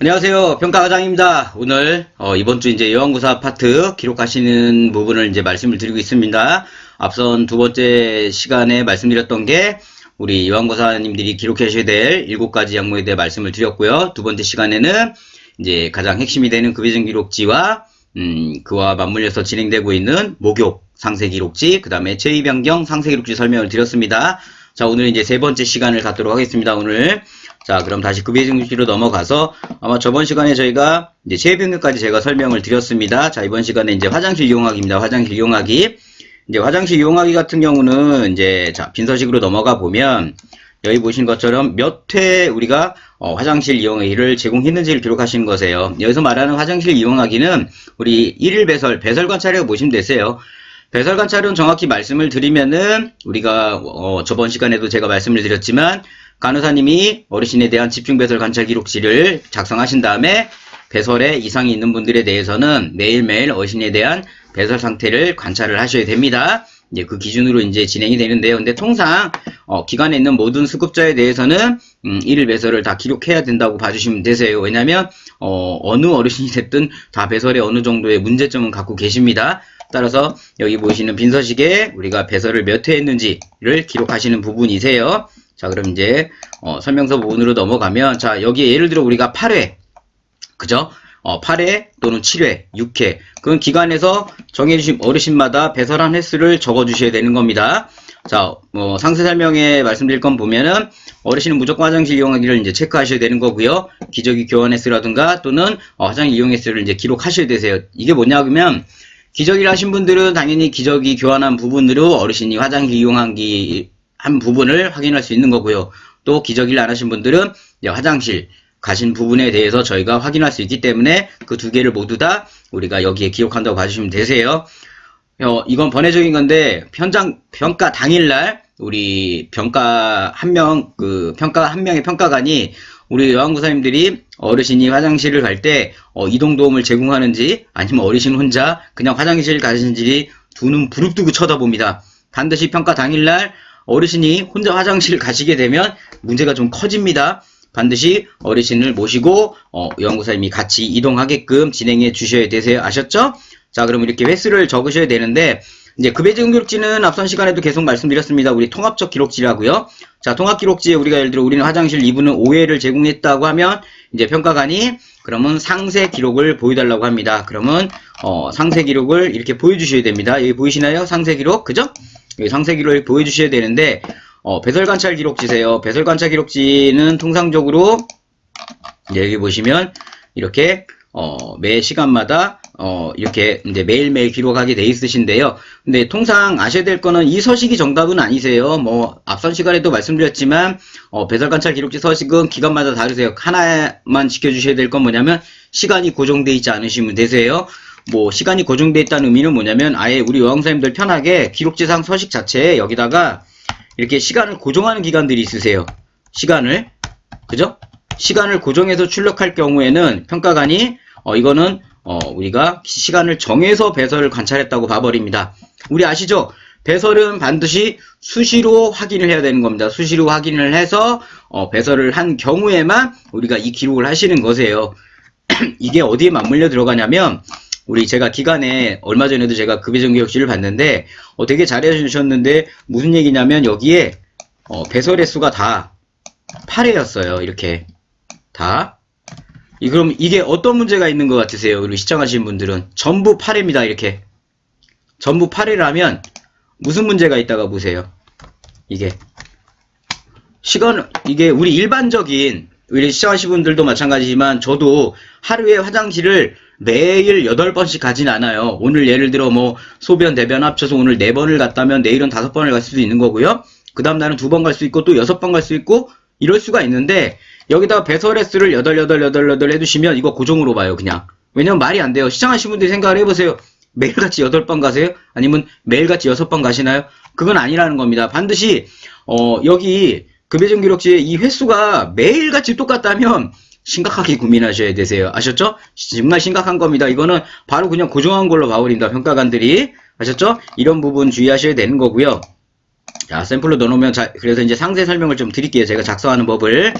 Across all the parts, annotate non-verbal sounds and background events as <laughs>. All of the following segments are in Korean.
안녕하세요. 평가과장입니다. 오늘 어, 이번 주 이제 여왕구사 파트 기록하시는 부분을 이제 말씀을 드리고 있습니다. 앞선 두 번째 시간에 말씀드렸던 게 우리 여왕구사님들이 기록하셔야 될 일곱 가지 약목에 대해 말씀을 드렸고요. 두 번째 시간에는 이제 가장 핵심이 되는 급여정 기록지와 음, 그와 맞물려서 진행되고 있는 목욕 상세 기록지, 그 다음에 체위 변경 상세 기록지 설명을 드렸습니다. 자, 오늘 이제 세 번째 시간을 갖도록 하겠습니다. 오늘. 자, 그럼 다시 급여 정지로 넘어가서 아마 저번 시간에 저희가 이제 변경까지 제가 설명을 드렸습니다. 자, 이번 시간에 이제 화장실 이용하기입니다. 화장실 이용하기. 이제 화장실 이용하기 같은 경우는 이제 자, 빈서식으로 넘어가 보면 여기 보신 것처럼 몇 회 우리가 어, 화장실 이용하기를 제공했는지를 기록하신 거세요. 여기서 말하는 화장실 이용하기는 우리 1일 배설, 배설 관찰이라고 보시면 되세요. 배설 관찰은 정확히 말씀을 드리면은 우리가 어, 저번 시간에도 제가 말씀을 드렸지만 간호사님이 어르신에 대한 집중 배설 관찰 기록지를 작성하신 다음에 배설에 이상이 있는 분들에 대해서는 매일매일 어르신에 대한 배설 상태를 관찰을 하셔야 됩니다. 이제 그 기준으로 이제 진행이 되는데요. 근데 통상 어, 기관에 있는 모든 수급자에 대해서는 음, 일일 배설을 다 기록해야 된다고 봐주시면 되세요. 왜냐하면 어, 어느 어르신이 됐든 다 배설에 어느 정도의 문제점은 갖고 계십니다. 따라서 여기 보시는 빈서식에 우리가 배설을 몇 회 했는지를 기록하시는 부분이세요. 자, 그럼 이제 어, 설명서 부분으로 넘어가면 자, 여기에 예를 들어 우리가 8회 그죠? 어, 8회 또는 7회, 6회 그건 기관에서 정해주신 어르신마다 배설한 횟수를 적어주셔야 되는 겁니다. 자, 뭐 상세 설명에 말씀드릴 건 보면은 어르신은 무조건 화장실 이용하기를 이제 체크하셔야 되는 거고요. 기저귀 교환 횟수라든가 또는 어, 화장실 이용 횟수를 이제 기록하셔야 되세요. 이게 뭐냐면 기저귀를 하신 분들은 당연히 기저귀 교환한 부분으로 어르신이 화장실 이용하기 한 부분을 확인할 수 있는 거고요. 또 기저귀를 안 하신 분들은 화장실 가신 부분에 대해서 저희가 확인할 수 있기 때문에 그 두 개를 모두 다 우리가 여기에 기록한다고 봐주시면 되세요. 어, 이건 번외적인 건데 현장 평가 당일날 우리 평가 한 명 그 평가 한 명의 평가관이 우리 여왕구사님들이 어르신이 화장실을 갈때 어, 이동 도움을 제공하는지 아니면 어르신 혼자 그냥 화장실 가시는지 두 눈 부릅뜨고 쳐다봅니다. 반드시 평가 당일날 어르신이 혼자 화장실 가시게 되면 문제가 좀 커집니다. 반드시 어르신을 모시고 어, 연구사님이 같이 이동하게끔 진행해 주셔야 되세요. 아셨죠? 자, 그럼 이렇게 횟수를 적으셔야 되는데 이제 급여지금 기록지는 앞선 시간에도 계속 말씀드렸습니다. 우리 통합적 기록지라고요. 자, 통합 기록지에 우리가 예를 들어 우리는 화장실 2부는 5회를 제공했다고 하면 이제 평가관이 그러면 상세 기록을 보여달라고 합니다. 그러면 어, 상세 기록을 이렇게 보여주셔야 됩니다. 여기 보이시나요? 상세 기록, 그죠? 여기 상세 기록을 보여주셔야 되는데 어, 배설 관찰 기록지세요. 배설 관찰 기록지는 통상적으로 여기 보시면 이렇게 어, 매 시간마다 어, 이렇게 이제 매일매일 기록하게 돼 있으신데요. 근데 통상 아셔야 될 거는 이 서식이 정답은 아니세요. 뭐 앞선 시간에도 말씀드렸지만 어, 배설 관찰 기록지 서식은 기간마다 다르세요. 하나만 지켜주셔야 될 건 뭐냐면 시간이 고정돼 있지 않으시면 되세요. 뭐 시간이 고정돼 있다는 의미는 뭐냐면 아예 우리 여왕사님들 편하게 기록지상 서식 자체에 여기다가 이렇게 시간을 고정하는 기간들이 있으세요. 시간을 그죠? 시간을 고정해서 출력할 경우에는 평가관이 어 이거는 어 우리가 시간을 정해서 배설을 관찰했다고 봐버립니다. 우리 아시죠? 배설은 반드시 수시로 확인을 해야 되는 겁니다. 수시로 확인을 해서 어 배설을 한 경우에만 우리가 이 기록을 하시는 거세요. <clears throat> 이게 어디에 맞물려 들어가냐면 우리 제가 기간에 얼마 전에도 제가 급여정기역실을 봤는데 어, 되게 잘해주셨는데 무슨 얘기냐면 여기에 어, 배설 횟수가 다 8회였어요. 이렇게 다. 이 그럼 이게 어떤 문제가 있는 것 같으세요? 우리 시청하시는 분들은 전부 8회입니다. 이렇게 전부 8회라면 무슨 문제가 있다가 보세요. 이게 시간 이게 우리 일반적인 우리 시청하시는 분들도 마찬가지지만 저도 하루에 화장실을 매일 8번씩 가진 않아요. 오늘 예를 들어 뭐 소변, 대변 합쳐서 오늘 4번을 갔다면 내일은 5번을 갈 수도 있는 거고요. 그 다음 날은 2번 갈 수 있고 또 6번 갈 수 있고 이럴 수가 있는데 여기다가 배설 횟수를 8, 8, 8, 8 해두시면 이거 고정으로 봐요. 그냥. 왜냐면 말이 안 돼요. 시청하시는 분들이 생각을 해보세요. 매일같이 8번 가세요? 아니면 매일같이 6번 가시나요? 그건 아니라는 겁니다. 반드시 어, 여기 급여정 기록지에 이 횟수가 매일같이 똑같다면 심각하게 고민하셔야 되세요. 아셨죠? 정말 심각한 겁니다. 이거는 바로 그냥 고정한 걸로 봐버린다. 평가관들이. 아셨죠? 이런 부분 주의하셔야 되는 거고요. 자, 샘플로 넣어놓으면 자, 그래서 이제 상세 설명을 좀 드릴게요. 제가 작성하는 법을.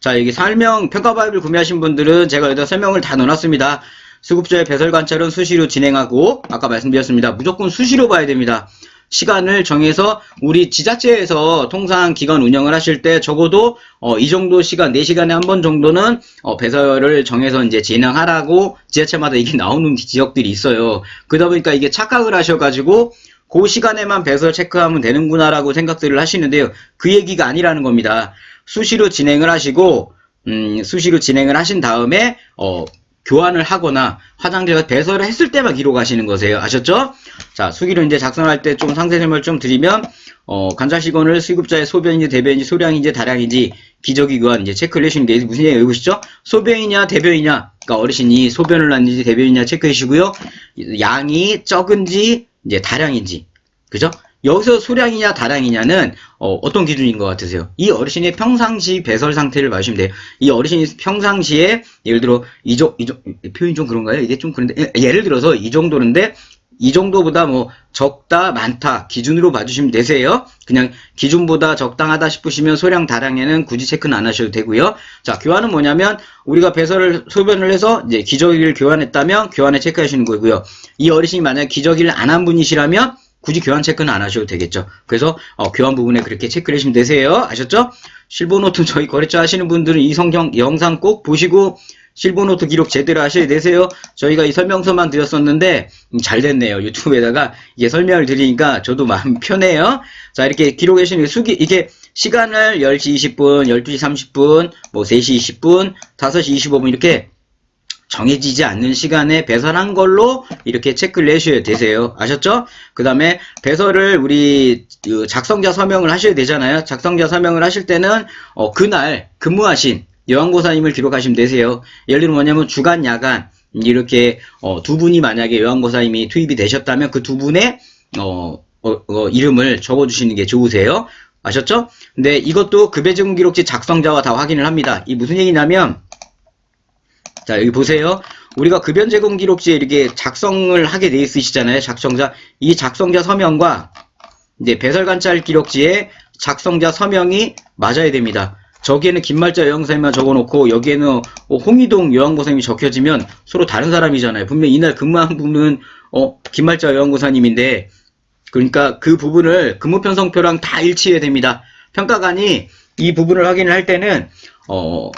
자, 여기 설명, 평가 파일을 구매하신 분들은 제가 여기다 설명을 다 넣어놨습니다. 수급자의 배설 관찰은 수시로 진행하고, 아까 말씀드렸습니다. 무조건 수시로 봐야 됩니다. 시간을 정해서 우리 지자체에서 통상 기관 운영을 하실 때 적어도 어, 이 정도 시간, 4시간에 한 번 정도는 어, 배설을 정해서 이제 진행하라고 지자체마다 이게 나오는 지역들이 있어요. 그러다 보니까 이게 착각을 하셔가지고 그 시간에만 배설 체크하면 되는구나라고 생각들을 하시는데요. 그 얘기가 아니라는 겁니다. 수시로 진행을 하시고 음, 수시로 진행을 하신 다음에 어, 교환을 하거나 화장실에서 배설을 했을 때만 기록하시는 거세요. 아셨죠? 자, 수기로 이제 작성할 때 좀 상세 설명을 좀 드리면 어, 시간을 수급자의 소변인지 대변인지 소량인지 다량인지 기저귀 교환 이제 체크를 해주시는 게 무슨 얘기 읽으시죠? 소변이냐 대변이냐 그러니까 어르신이 소변을 했는지 대변이냐 체크해 주시고요. 양이 적은지 이제 다량인지 그죠? 여기서 소량이냐 다량이냐는 어, 떤 기준인 것 같으세요? 이 어르신의 평상시 배설 상태를 봐주시면 돼요. 이 어르신이 평상시에 예를 들어 이정 표현이 좀 그런가요? 이게 좀 그런데 예, 예를 들어서 이 정도인데 이 정도보다 뭐 적다 많다 기준으로 봐주시면 되세요. 그냥 기준보다 적당하다 싶으시면 소량 다량에는 굳이 체크는 안 하셔도 되고요. 자 교환은 뭐냐면 우리가 배설을 소변을 해서 이제 기저귀를 교환했다면 교환에 체크하시는 거고요. 이 어르신이 만약 기저귀를 안 한 분이시라면 굳이 교환 체크는 안 하셔도 되겠죠. 그래서 어, 교환 부분에 그렇게 체크를 해주시면 되세요. 아셨죠? 실버노트 저희 거래처 하시는 분들은 이 성경 영상 꼭 보시고 실버노트 기록 제대로 하셔야 되세요. 저희가 이 설명서만 드렸었는데 음, 잘 됐네요. 유튜브에다가 이게 설명을 드리니까 저도 마음 <laughs> 편해요. 자 이렇게 기록해 주시는 수기 이게 시간을 10시 20분, 12시 30분, 뭐 3시 20분, 5시 25분 이렇게 정해지지 않는 시간에 배설한 걸로 이렇게 체크를 해주셔야 되세요. 아셨죠? 그 다음에 배설을 우리 그 작성자 서명을 하셔야 되잖아요. 작성자 서명을 하실 때는 어, 그날 근무하신 여왕고사님을 기록하시면 되세요. 예를 들면 뭐냐면 주간, 야간 이렇게 어, 두 분이 만약에 여왕고사님이 투입이 되셨다면 그 두 분의 어, 어, 어, 이름을 적어주시는 게 좋으세요. 아셨죠? 근데 이것도 급여제공 기록지 작성자와 다 확인을 합니다. 이 무슨 얘기냐면 자, 여기 보세요. 우리가 급여 제공 기록지에 이렇게 작성을 하게 돼 있으시잖아요. 작성자. 이 작성자 서명과 이제 배설 관찰 기록지에 작성자 서명이 맞아야 됩니다. 저기에는 김말자 여왕선생님만 적어놓고 여기에는 어, 홍희동 여왕고사님이 적혀지면 서로 다른 사람이잖아요. 분명 이날 근무한 분은 어, 김말자 여왕고사님인데 그러니까 그 부분을 근무편성표랑 다 일치해야 됩니다. 평가관이 이 부분을 확인을 할 때는 어,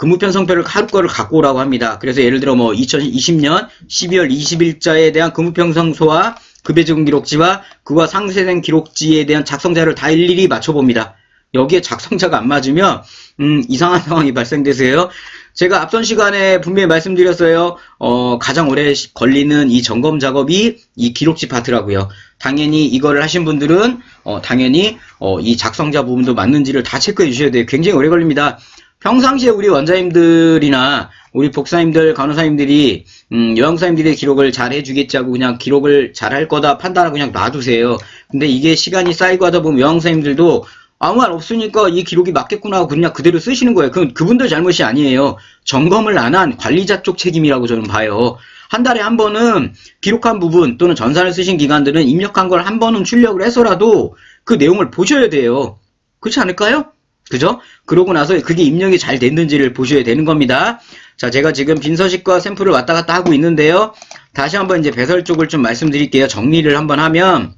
근무편성표를 하루 거를 갖고 오라고 합니다. 그래서 예를 들어 뭐 2020년 12월 20일자에 대한 근무편 성소와 급여지금 기록지와 그와 상세된 기록지에 대한 작성자를 다 일일이 맞춰봅니다. 여기에 작성자가 안 맞으면 음, 이상한 상황이 발생되세요. 제가 앞선 시간에 분명히 말씀드렸어요. 어, 가장 오래 시- 걸리는 이 점검 작업이 이 기록지 파트라고요. 당연히 이거를 하신 분들은 어, 당연히 어, 이 작성자 부분도 맞는지를 다 체크해 주셔야 돼요. 굉장히 오래 걸립니다. 평상시에 우리 원장님들이나 우리 복사님들, 간호사님들이 음, 요양사님들의 기록을 잘 해주겠지 하고 그냥 기록을 잘 할 거다 판단하고 그냥 놔두세요. 근데 이게 시간이 쌓이고 하다 보면 요양사님들도 아무 말 없으니까 이 기록이 맞겠구나 하고 그냥 그대로 쓰시는 거예요. 그건 그분들 잘못이 아니에요. 점검을 안 한 관리자 쪽 책임이라고 저는 봐요. 한 달에 한 번은 기록한 부분 또는 전산을 쓰신 기관들은 입력한 걸 한 번은 출력을 해서라도 그 내용을 보셔야 돼요. 그렇지 않을까요? 그죠? 그러고 나서 그게 입력이 잘 됐는지를 보셔야 되는 겁니다. 자, 제가 지금 빈서식과 샘플을 왔다 갔다 하고 있는데요. 다시 한번 이제 배설 쪽을 좀 말씀드릴게요. 정리를 한번 하면,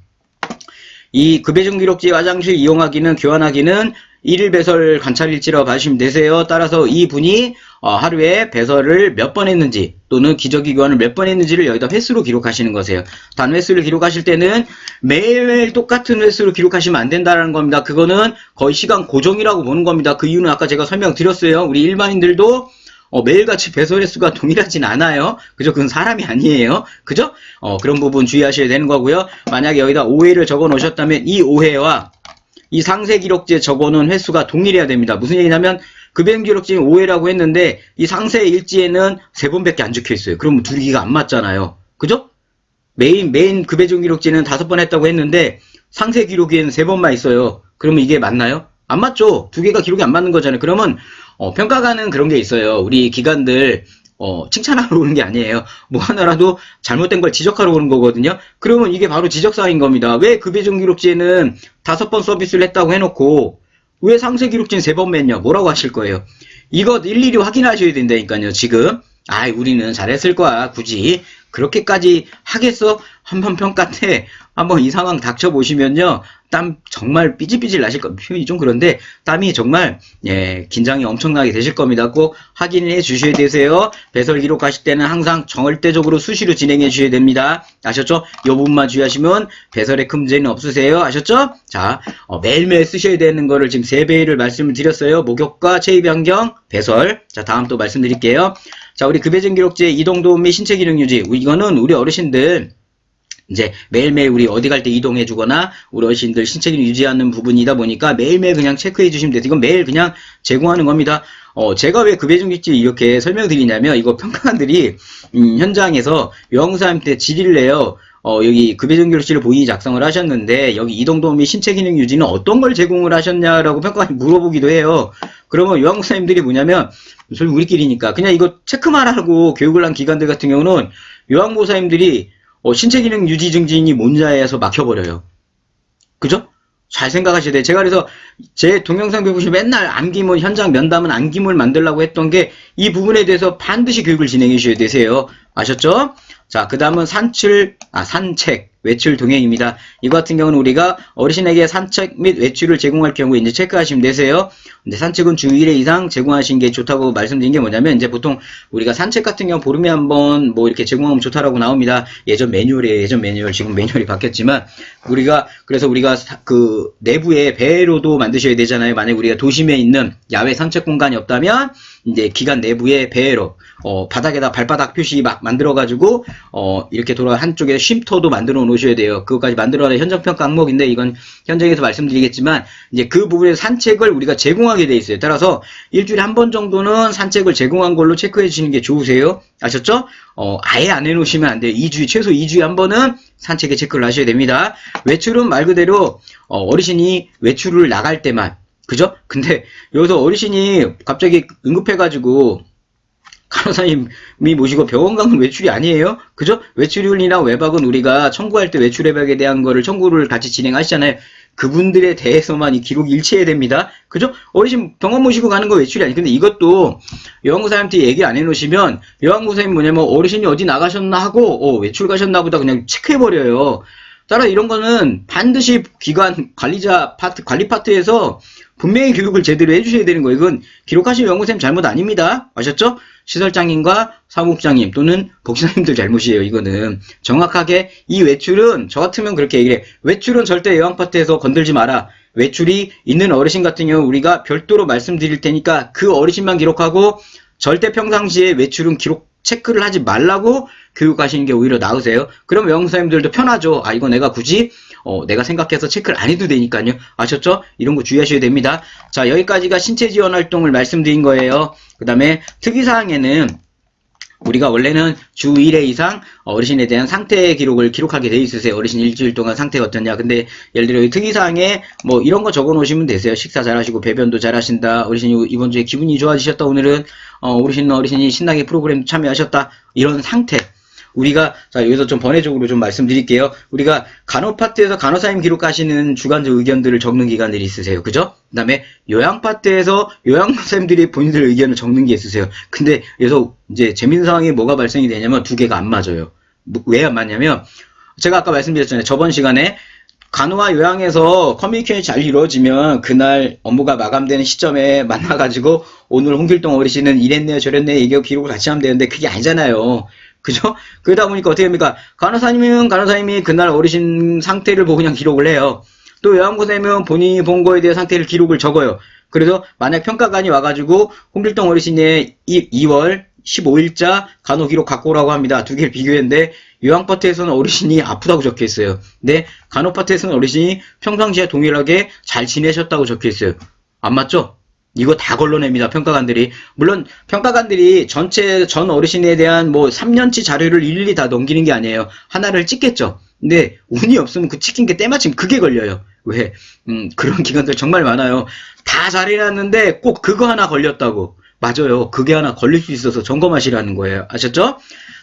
이 급여중 기록지 화장실 이용하기는, 교환하기는 일일 배설 관찰일지라고 봐주시면 되세요. 따라서 이 분이 어, 하루에 배설을 몇 번 했는지 또는 기저귀 교환을 몇 번 했는지를 여기다 횟수로 기록하시는 거세요. 단 횟수를 기록하실 때는 매일매일 똑같은 횟수로 기록하시면 안 된다는 겁니다. 그거는 거의 시간 고정이라고 보는 겁니다. 그 이유는 아까 제가 설명드렸어요. 우리 일반인들도 어, 매일같이 배설 횟수가 <laughs> 동일하진 않아요. 그죠? 그건 사람이 아니에요. 그죠? 어, 그런 부분 주의하셔야 되는 거고요. 만약에 여기다 오해를 적어 놓으셨다면 이 오해와 이 상세 기록지에 적어놓은 횟수가 동일해야 됩니다. 무슨 얘기냐면 급여 기록지는 5회라고 했는데 이 상세 일지에는 세 번밖에 안 적혀 있어요. 두 개가 안 맞잖아요. 그죠? 메인 메인 급여 기록지는 다섯 번 했다고 했는데 상세 기록에는 세 번만 있어요. 그러면 이게 맞나요? 안 맞죠. 두 개가 기록이 안 맞는 거잖아요. 그러면 어, 평가가는 그런 게 있어요. 우리 기관들 어, 칭찬하러 오는 게 아니에요. 뭐 하나라도 잘못된 걸 지적하러 오는 거거든요. 그러면 이게 바로 지적사항인 겁니다. 왜 급여종 기록지에는 다섯 번 서비스를 했다고 해놓고 왜 상세 기록진 세번 맸냐? 뭐라고 하실 거예요? 이거 일일이 확인하셔야 된다니까요, 지금. 아, 우리는 잘했을 거야, 굳이. 그렇게까지 하겠어? 한번 평가 때 한번 이 상황 닥쳐보시면요. 땀 정말 삐질삐질 나실 거, 표현이 좀 그런데 땀이 정말, 예, 긴장이 엄청나게 되실 겁니다. 꼭 확인해 주셔야 되세요. 배설 기록하실 때는 항상 절대적으로 수시로 진행해 주셔야 됩니다. 아셨죠? 이 부분만 주의하시면 배설에 큰 문제는 없으세요. 아셨죠? 자, 어, 매일매일 쓰셔야 되는 거를 지금 세 배를 말씀을 드렸어요. 목욕과 체위 변경, 배설. 자, 다음 또 말씀드릴게요. 자, 우리 급여진 기록제 이동 도움 및 신체 기능 유지. 이거는 우리 어르신들 이제 매일매일 우리 어디 갈 때 이동해 주거나 우리 어르신들 신체 기능 유지하는 부분이다 보니까 매일매일 그냥 체크해 주시면 돼요. 이건 매일 그냥 제공하는 겁니다. 어, 제가 왜 급여중직지 이렇게 설명드리냐면 이거 평가관들이 음, 현장에서 요양사한테 질의를 내요. 어, 여기 급여정기록실을 본인이 작성을 하셨는데, 여기 이동도움 및 신체 기능 유지는 어떤 걸 제공을 하셨냐라고 평가관이 <laughs> 물어보기도 해요. 그러면 요양사님들이 뭐냐면, 솔 우리끼리니까, 그냥 이거 체크만 하고 교육을 한 기관들 같은 경우는 요양보사님들이 어, 신체 기능 유지 증진이 뭔지에서 막혀버려요. 그죠? 잘 생각하셔야 돼요. 제가 그래서 제 동영상 보시면 맨날 암기문, 현장 면담은 암기문을 만들라고 했던 게 이 부분에 대해서 반드시 교육을 진행해 주셔야 되세요. 아셨죠? 자, 그 다음은 산출, 아, 산책, 외출 동행입니다. 이거 같은 경우는 우리가 어르신에게 산책 및 외출을 제공할 경우에 이제 체크하시면 되세요. 근데 산책은 주 1회 이상 제공하시는 게 좋다고 말씀드린 게 뭐냐면 이제 보통 우리가 산책 같은 경우 보름에 한 번 뭐 이렇게 제공하면 좋다라고 나옵니다. 예전 매뉴얼이에요. 예전 매뉴얼 지금 매뉴얼이 바뀌었지만 우리가 그래서 우리가 사- 그 내부에 배로도 만드셔야 되잖아요. 만약 우리가 도심에 있는 야외 산책 공간이 없다면 이제 기관 내부에 배로 어, 바닥에다 발바닥 표시 막 만들어가지고 어, 이렇게 돌아 한쪽에 쉼터도 만들어 놓으셔야 돼요. 그것까지 만들어야 현장평가 항목인데 이건 현장에서 말씀드리겠지만 이제 그 부분에 산책을 우리가 제공하게 돼 있어요. 따라서 일주일에 한 번 정도는 산책을 제공한 걸로 체크해 주시는 게 좋으세요. 아셨죠? 어, 아예 안 해놓으시면 안 돼요. 2주에, 최소 2주에 한 번은 산책에 체크를 하셔야 됩니다. 외출은 말 그대로 어, 어르신이 외출을 나갈 때만 그죠? 근데 여기서 어르신이 갑자기 응급해가지고 간호사님이 모시고 병원 가면 외출이 아니에요? 그죠? 외출이나 외박은 우리가 청구할 때 외출 외박에 대한 거를 청구를 같이 진행하시잖아요. 그분들에 대해서만 이 기록이 일치해야 됩니다. 그죠? 어르신 병원 모시고 가는 거 외출이 아니. 근데 이것도 요양구사님한테 얘기 안 해놓으시면 요양구사님 뭐냐면 어르신이 어디 나가셨나 하고 어, 외출 가셨나 보다 그냥 체크해버려요. 따라 이런 거는 반드시 기관 관리자 파트, 관리 파트에서 분명히 교육을 제대로 해주셔야 되는 거예요. 이건 기록하신 연구쌤 잘못 아닙니다. 아셨죠? 시설장님과 사무국장님 또는 복지사님들 잘못이에요. 이거는 정확하게 이 외출은 저 같으면 그렇게 얘기를 해. 외출은 절대 예왕 파트에서 건들지 마라. 외출이 있는 어르신 같은 경우 우리가 별도로 말씀드릴 테니까 그 어르신만 기록하고 절대 평상시에 외출은 기록 체크를 하지 말라고 교육하시는 게 오히려 나으세요. 그럼 영사님들도 편하죠. 아 이거 내가 굳이 어, 내가 생각해서 체크를 안 해도 되니까요. 아셨죠? 이런 거 주의하셔야 됩니다. 자 여기까지가 신체 지원 활동을 말씀드린 거예요. 그 다음에 특이사항에는 우리가 원래는 주 1회 이상 어르신에 대한 상태 기록을 기록하게 돼 있으세요. 어르신 일주일 동안 상태가 어떠냐. 근데 예를 들어 이 특이사항에 뭐 이런 거 적어 놓으시면 되세요. 식사 잘하시고 배변도 잘하신다. 어르신이 이번 주에 기분이 좋아지셨다. 오늘은 어, 어르신 어르신이 신나게 프로그램 참여하셨다. 이런 상태. 우리가 자 여기서 좀 번외적으로 좀 말씀드릴게요. 우리가 간호 파트에서 간호사님 기록하시는 주관적 의견들을 적는 기관들이 있으세요. 그죠? 그다음에 요양 파트에서 요양사님들이 본인들 의견을 적는 게 있으세요. 근데 여기서 이제 재밌는 상황이 뭐가 발생이 되냐면 두 개가 안 맞아요. 왜 안 맞냐면 제가 아까 말씀드렸잖아요. 저번 시간에 간호와 요양에서 커뮤니케이션이 잘 이루어지면 그날 업무가 마감되는 시점에 만나가지고 오늘 홍길동 어르신은 이랬네요 저랬네 얘기하고 기록을 같이 하면 되는데 그게 아니잖아요. 그죠? <laughs> 그러다 보니까 어떻게 합니까? 간호사님은 간호사님이 그날 어르신 상태를 보고 그냥 기록을 해요. 또 요양보사님은 본인이 본 거에 대해 상태를 기록을 적어요. 그래서 만약 평가관이 와가지고 홍길동 어르신의 2 월 15일자 간호 기록 갖고 오라고 합니다. 두 개를 비교했는데 요양 파트에서는 어르신이 아프다고 적혀 있어요. 근데 간호 파트에서는 어르신이 평상시에 동일하게 잘 지내셨다고 적혀 있어요. 안 맞죠? 이거 다 걸러냅니다. 평가관들이. 물론 평가관들이 전체 전 어르신에 대한 뭐 3년치 자료를 일일이 다 넘기는 게 아니에요. 하나를 찍겠죠. 근데 운이 없으면 그 찍힌 게 때마침 그게 걸려요. 왜? 음, 그런 기관들 정말 많아요. 다 잘해놨는데 꼭 그거 하나 걸렸다고. 맞아요. 그게 하나 걸릴 수 있어서 점검하시라는 거예요. 아셨죠?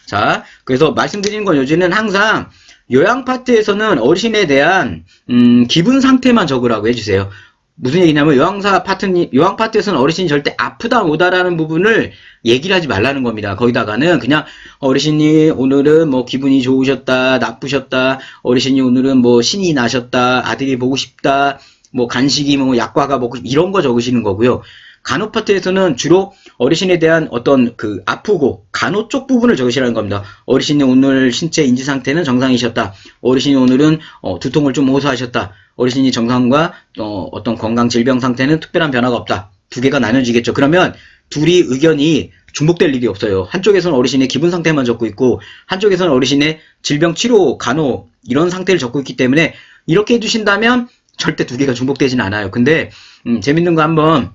자, 그래서 말씀드리는 건 요즘은 항상 요양 파트에서는 어르신에 대한 음, 기분 상태만 적으라고 해주세요. 무슨 얘기냐면 요양사 파트니 요양 파트에서는 어르신이 절대 아프다 못하라는 부분을 얘기를 하지 말라는 겁니다. 거기다가는 그냥 어르신이 오늘은 뭐 기분이 좋으셨다, 나쁘셨다, 어르신이 오늘은 뭐 신이 나셨다, 아들이 보고 싶다, 뭐 간식이 뭐 약과가 먹고 싶 이런 거 적으시는 거고요. 간호 파트에서는 주로 어르신에 대한 어떤 그 아프고 간호 쪽 부분을 적으시라는 겁니다. 어르신이 오늘 신체 인지 상태는 정상이셨다. 어르신이 오늘은 어, 두통을 좀 호소하셨다. 어르신이 정상과 어, 어떤 건강 질병 상태는 특별한 변화가 없다. 두 개가 나눠지겠죠. 그러면 둘이 의견이 중복될 일이 없어요. 한쪽에서는 어르신의 기분 상태만 적고 있고 한쪽에서는 어르신의 질병 치료, 간호 이런 상태를 적고 있기 때문에 이렇게 해주신다면 절대 두 개가 중복되지는 않아요. 근데 음, 재밌는 거 한번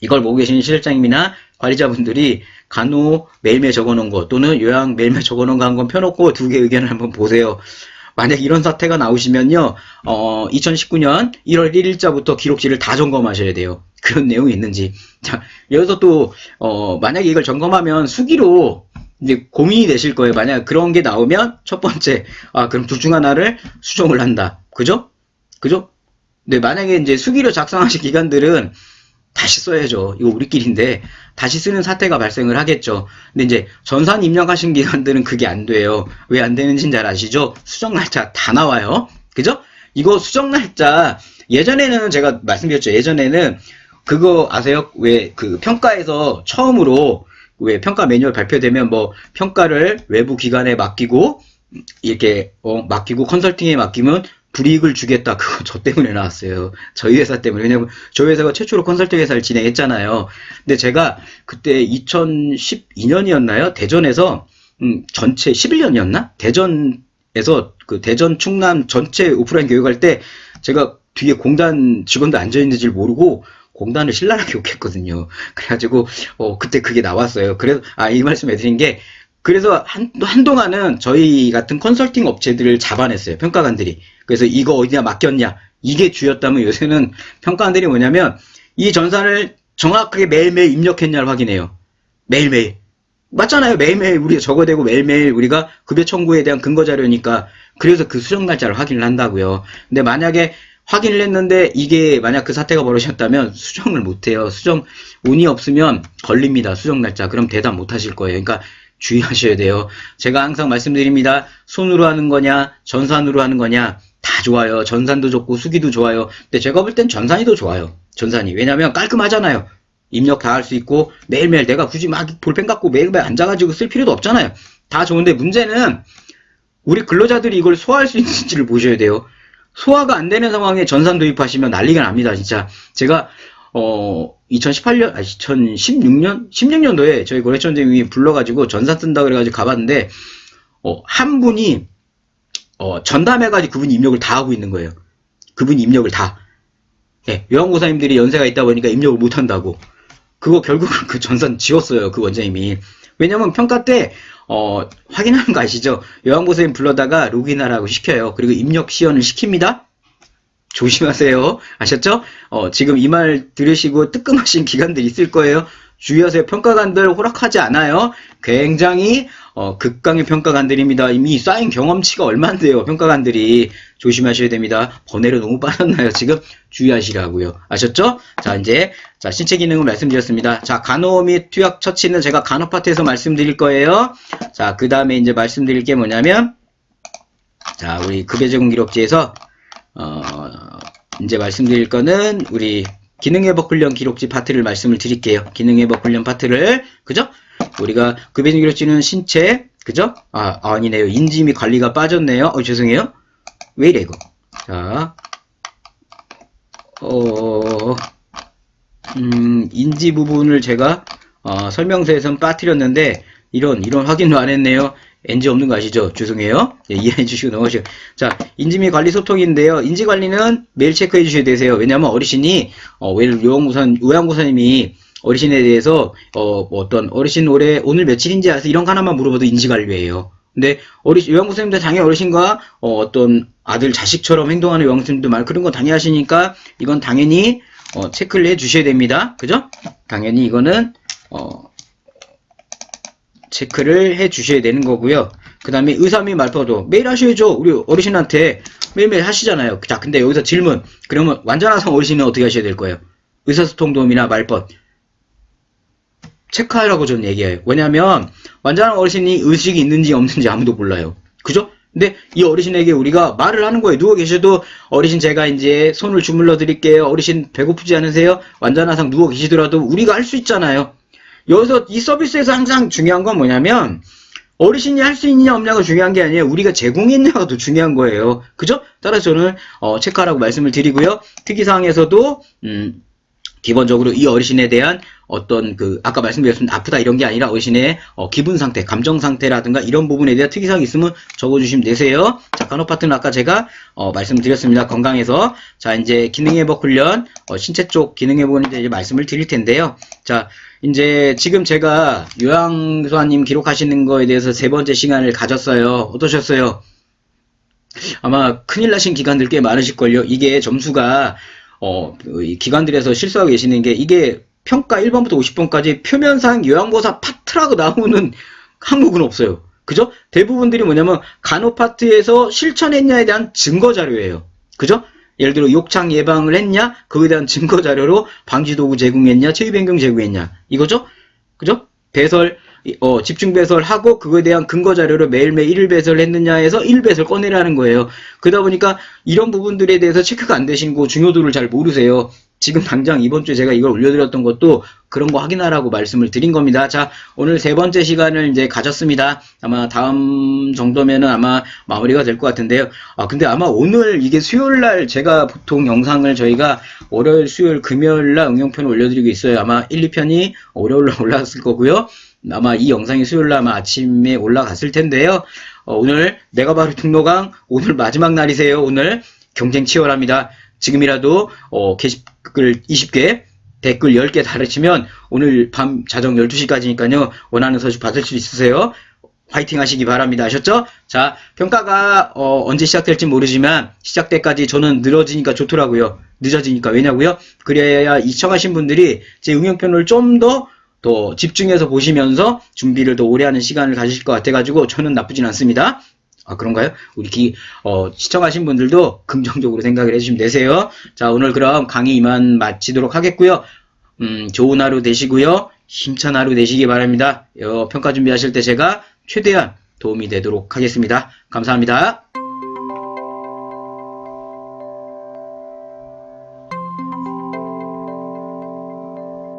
이걸 보고 계시는 실장님이나 관리자분들이 간호 매일매일 적어놓은 거 또는 요양 매일매일 적어놓은 거 한 건 펴놓고 두 개 의견을 한번 보세요. 만약 이런 사태가 나오시면요, 어, 2019년 1월 1일자부터 기록지를 다 점검하셔야 돼요. 그런 내용이 있는지. 자, 여기서 또, 어, 만약에 이걸 점검하면 수기로 이제 고민이 되실 거예요. 만약 그런 게 나오면 첫 번째, 아, 그럼 둘 중 하나를 수정을 한다. 그죠? 그죠? 네, 만약에 이제 수기로 작성하신 기관들은 다시 써야죠. 이거 우리끼리인데 다시 쓰는 사태가 발생을 하겠죠. 근데 이제 전산 입력하신 기관들은 그게 안 돼요. 왜 안 되는지는 잘 아시죠? 수정 날짜 다 나와요. 그죠? 이거 수정 날짜 예전에는 제가 말씀드렸죠. 예전에는 그거 아세요? 왜 그 평가에서 처음으로 왜 평가 매뉴얼 발표되면 뭐 평가를 외부 기관에 맡기고 이렇게 어, 맡기고 컨설팅에 맡기면 불이익을 주겠다. 그거 저 때문에 나왔어요. 저희 회사 때문에. 왜냐면 저희 회사가 최초로 컨설팅 회사를 진행했잖아요. 근데 제가 그때 2012년이었나요? 대전에서 음, 전체 11년이었나? 대전에서 그 대전 충남 전체 오프라인 교육할 때 제가 뒤에 공단 직원도 앉아 있는지 모르고 공단을 신랄하게 <laughs> 욕했거든요. 그래가지고 어 그때 그게 나왔어요. 그래서 아 이 말씀 해드린 게 그래서 한, 한동안은 저희 같은 컨설팅 업체들을 잡아냈어요. 평가관들이. 그래서 이거 어디냐 맡겼냐. 이게 주였다면 요새는 평가관들이 뭐냐면 이 전산을 정확하게 매일매일 입력했냐를 확인해요. 매일매일. 맞잖아요. 매일매일 우리가 적어대고 매일매일 우리가 급여 청구에 대한 근거 자료니까 그래서 그 수정 날짜를 확인을 한다고요. 근데 만약에 확인을 했는데 이게 만약 그 사태가 벌어졌다면 수정을 못해요. 수정 운이 없으면 걸립니다. 수정 날짜. 그럼 대답 못 하실 거예요. 그러니까 주의하셔야 돼요. 제가 항상 말씀드립니다. 손으로 하는 거냐, 전산으로 하는 거냐, 다 좋아요. 전산도 좋고 수기도 좋아요. 근데 제가 볼 땐 전산이 더 좋아요. 전산이. 왜냐면 깔끔하잖아요. 입력 다 할 수 있고 매일매일 내가 굳이 막 볼펜 갖고 매일매일 앉아가지고 쓸 필요도 없잖아요. 다 좋은데 문제는 우리 근로자들이 이걸 소화할 수 있는지를 보셔야 돼요. 소화가 안 되는 상황에 전산 도입하시면 난리가 납니다. 진짜 제가 어 2018년, 아 2016년, 16년도에 저희 고래천재님이 불러가지고 전산 쓴다 그래가지고 가봤는데 어, 한 분이 어, 전담해가지고 그분이 입력을 다 하고 있는 거예요. 그분이 입력을 다. 예, 요양고사님들이 연세가 있다 보니까 입력을 못 한다고. 그거 결국은 그 전산 지웠어요. 그 원장님이. 왜냐면 평가 때 어, 확인하는 거 아시죠? 요양고사님 불러다가 로그인하라고 시켜요. 그리고 입력 시연을 시킵니다. 조심하세요. 아셨죠? 어, 지금 이 말 들으시고 뜨끔하신 <laughs> 기관들 있을 거예요. 주의하세요. 평가관들 호락하지 않아요. 굉장히 어, 극강의 평가관들입니다. 이미 쌓인 경험치가 얼만데요. 평가관들이 조심하셔야 됩니다. 번외로 너무 빠졌나요? 지금 주의하시라고요. 아셨죠? 자 이제 자 신체 기능을 말씀드렸습니다. 자 간호 및 투약 처치는 제가 간호 파트에서 말씀드릴 거예요. 자 그 다음에 이제 말씀드릴 게 뭐냐면 자 우리 급여 제공 기록지에서 어, 이제 말씀드릴 거는 우리 기능회복 훈련 기록지 파트를 말씀을 드릴게요. 기능회복 훈련 파트를 그죠? 우리가 급여 제공 기록지는 신체 그죠? 아 아니네요. 인지 및 관리가 빠졌네요. 어 죄송해요. 왜 이래 이거? 자, 어, 음, 인지 부분을 제가 어, 설명서에선 빠뜨렸는데 이런 이런 확인도 안 했네요. NG 없는 거 아시죠? 죄송해요. 예, 이해해 주시고 넘어가시고. 자, 인지 및 관리 소통인데요. 인지 관리는 매일 체크해 주셔야 되세요. 왜냐면 어르신이, 어, 왜 요양구사, 요양구사님이 어르신에 대해서, 어, 뭐 어떤 어르신 올해, 오늘 며칠인지 아세요? 이런 거 하나만 물어봐도 인지 관리예요. 근데 어르신, 요양구사님들 당연히 어르신과, 어, 어떤 아들, 자식처럼 행동하는 요양구사님도 많고 그런 거 당연히 하시니까 이건 당연히, 어, 체크를 해 주셔야 됩니다. 그죠? 당연히 이거는, 어, 체크를 해 주셔야 되는 거고요. 그 다음에 의사미 말포도 매일 하셔야죠. 우리 어르신한테 매일매일 하시잖아요. 자, 근데 여기서 질문. 그러면 완전화성 어르신은 어떻게 하셔야 될 거예요? 의사소통 도움이나 말벗. 체크하라고 저는 얘기해요. 왜냐면, 완전한 어르신이 의식이 있는지 없는지 아무도 몰라요. 그죠? 근데 이 어르신에게 우리가 말을 하는 거예요. 누워 계셔도 어르신 제가 이제 손을 주물러 드릴게요. 어르신 배고프지 않으세요? 완전화상 누워 계시더라도 우리가 할 수 있잖아요. 여기서 이 서비스에서 항상 중요한 건 뭐냐면, 어르신이 할 수 있느냐 없냐가 중요한 게 아니에요. 우리가 제공했냐가 더 중요한 거예요. 그죠? 따라서 저는 어, 체크하라고 말씀을 드리고요. 특이사항에서도 음, 기본적으로 이 어르신에 대한 어떤 그 아까 말씀드렸습니다. 아프다 이런 게 아니라 어르신의 어, 기분 상태, 감정 상태라든가 이런 부분에 대한 특이사항이 있으면 적어주시면 되세요. 자, 간호 파트는 아까 제가 어, 말씀드렸습니다. 건강에서 자 이제 기능회복 훈련, 어, 신체 쪽 기능회복에 대해 말씀을 드릴 텐데요. 자 이제 지금 제가 요양소아님 기록하시는 거에 대해서 세 번째 시간을 가졌어요. 어떠셨어요? 아마 큰일 나신 기관들 꽤 많으실걸요. 이게 점수가 어, 이 기관들에서 실수하고 계시는 게 이게 평가 1번부터 50번까지 표면상 요양보사 파트라고 나오는 <laughs> 항목은 없어요. 그죠? 대부분들이 뭐냐면 간호 파트에서 실천했냐에 대한 증거 자료예요. 그죠? 예를 들어 욕창 예방을 했냐? 그거에 대한 증거 자료로 방지 도구 제공했냐? 체위 변경 제공했냐? 이거죠? 그죠? 배설 어, 집중 배설하고 그거에 대한 근거 자료로 매일매일 1일 배설 했느냐 해서 1 배설 꺼내라는 거예요. 그러다 보니까 이런 부분들에 대해서 체크가 안거 중요도를 잘 모르세요. 지금 당장 이번 주에 제가 이걸 올려드렸던 것도 그런 거 확인하라고 말씀을 드린 겁니다. 자, 오늘 세 번째 시간을 이제 가졌습니다. 아마 다음 정도면은 아마 마무리가 될 것 같은데요. 아, 근데 아마 오늘 이게 수요일 날 제가 보통 영상을 저희가 월요일, 수요일, 금요일 날 응용편을 올려드리고 있어요. 아마 1, 2편이 월요일 날 <laughs> 올라갔을 거고요. 아마 이 영상이 수요일 날 아침에 올라갔을 텐데요. 어, 오늘 내가 바로 등록강 오늘 마지막 날이세요. 오늘 경쟁 치열합니다. 지금이라도 어, 게시글 20개 댓글 10개 달으시면 오늘 밤 자정 12시까지니까요. 원하는 서식 받을 수 있으세요. 화이팅 하시기 바랍니다. 아셨죠? 자, 평가가 어, 언제 시작될지 모르지만 시작 때까지 저는 늘어지니까 좋더라고요. 늦어지니까 왜냐고요? 그래야 이청하신 분들이 제 응용편을 좀 더 더 집중해서 보시면서 준비를 더 오래 하는 시간을 가지실 것 같아가지고 저는 나쁘진 않습니다. 아, 그런가요? 우리 기, 어, 시청하신 분들도 긍정적으로 생각을 해주시면 되세요. 자, 오늘 그럼 강의 이만 마치도록 하겠고요. 음, 좋은 하루 되시고요. 힘찬 하루 되시기 바랍니다. 어, 평가 준비하실 때 제가 최대한 도움이 되도록 하겠습니다. 감사합니다.